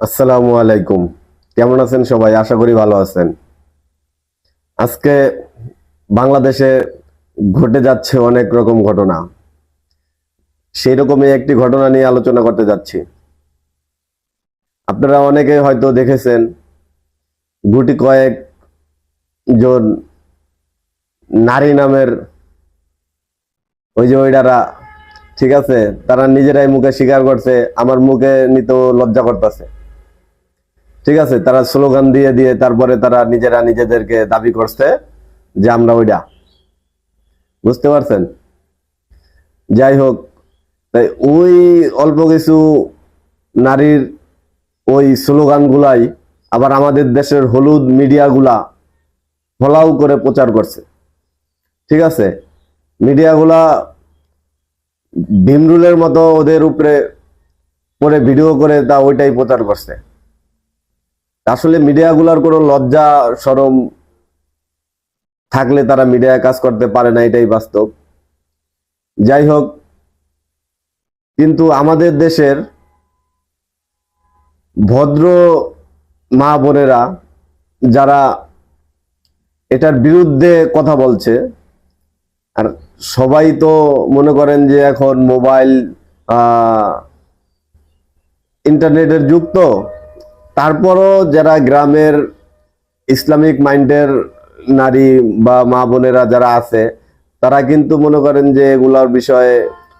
আসসালামু আলাইকুম। কেমন আছেন সবাই? আশা করি ভালো আছেন। আজকে বাংলাদেশে ঘটে যাচ্ছে অনেক রকম ঘটনা। সেই রকমই একটি ঘটনা নিয়ে আলোচনা করতে যাচ্ছি। আপনারা অনেকে হয়তো দেখেছেন, গুটি কয়েক জন নারী নামের ওই যে ওইটারা ঠিক আছে, তারা নিজেরাই মুখে স্বীকার করছে, আমার মুখে নিতেও লজ্জা করতেছে। ঠিক আছে, তারা স্লোগান দিয়ে দিয়ে তারপরে তারা নিজেরা নিজেদেরকে দাবি করছে যে আমরা ওইটা বুঝতে পারছেন? যাই হোক, তাই ওই অল্প কিছু নারীর ওই স্লোগানগুলাই আবার আমাদের দেশের হলুদ মিডিয়াগুলা ফলাও করে প্রচার করছে। ঠিক আছে, মিডিয়াগুলা ভীমরুলের মতো ওদের উপরে পরে ভিডিও করে তা ওইটাই প্রচার করছে। আসলে মিডিয়াগুলার কোনো লজ্জা সরম থাকলে তারা মিডিয়ায় কাজ করতে পারে না, এটাই বাস্তব। যাই হোক, কিন্তু আমাদের দেশের ভদ্র মা বোনেরা যারা এটার বিরুদ্ধে কথা বলছে, আর সবাই তো মনে করেন যে এখন মোবাইল ইন্টারনেটের যুগ তো। তারপরও যারা গ্রামের ইসলামিক মাইন্ডের নারী বা মা বোনেরা যারা আছে, তারা কিন্তু মনে করেন যে এগুলার বিষয়ে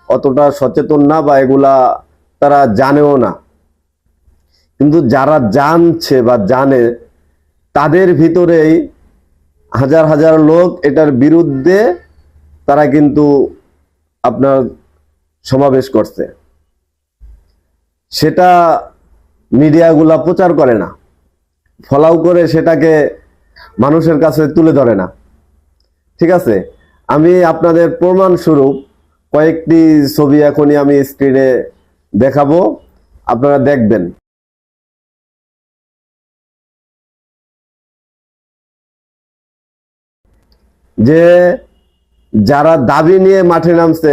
অতটা সচেতন না বা এগুলা তারা জানেও না। কিন্তু যারা জানছে বা জানে, তাদের ভিতরেই হাজার হাজার লোক এটার বিরুদ্ধে তারা কিন্তু আপনার সমাবেশ করছে। সেটা মিডিয়াগুলা প্রচার করে না। ফলাও করে সেটাকে মানুষের কাছে তুলে ধরে না। ঠিক আছে? আমি আপনাদের প্রমাণ স্বরূপ কয়েকটি ছবি এখনই আমি স্ক্রিনে দেখাবো। আপনারা দেখবেন। যে যারা দাবি নিয়ে মাঠে নামছে,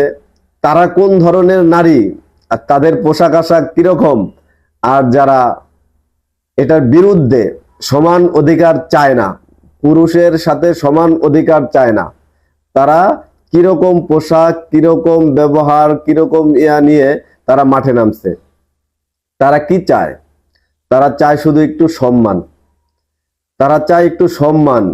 তারা কোন ধরনের নারী আর তাদের পোশাক আশাক কীরকম? আর যারা এটার বিরুদ্ধে সমান অধিকার চায় না, পুরুষের সাথে সমান অধিকার চায় না, তারা কীরকম পোশাক, কীরকম ব্যবহার, কীরকম ইয়া নিয়ে তারা মাঠে নামছে? তারা কি চায়? তারা চায় শুধু একটু সম্মান। তারা চায় একটু সম্মান।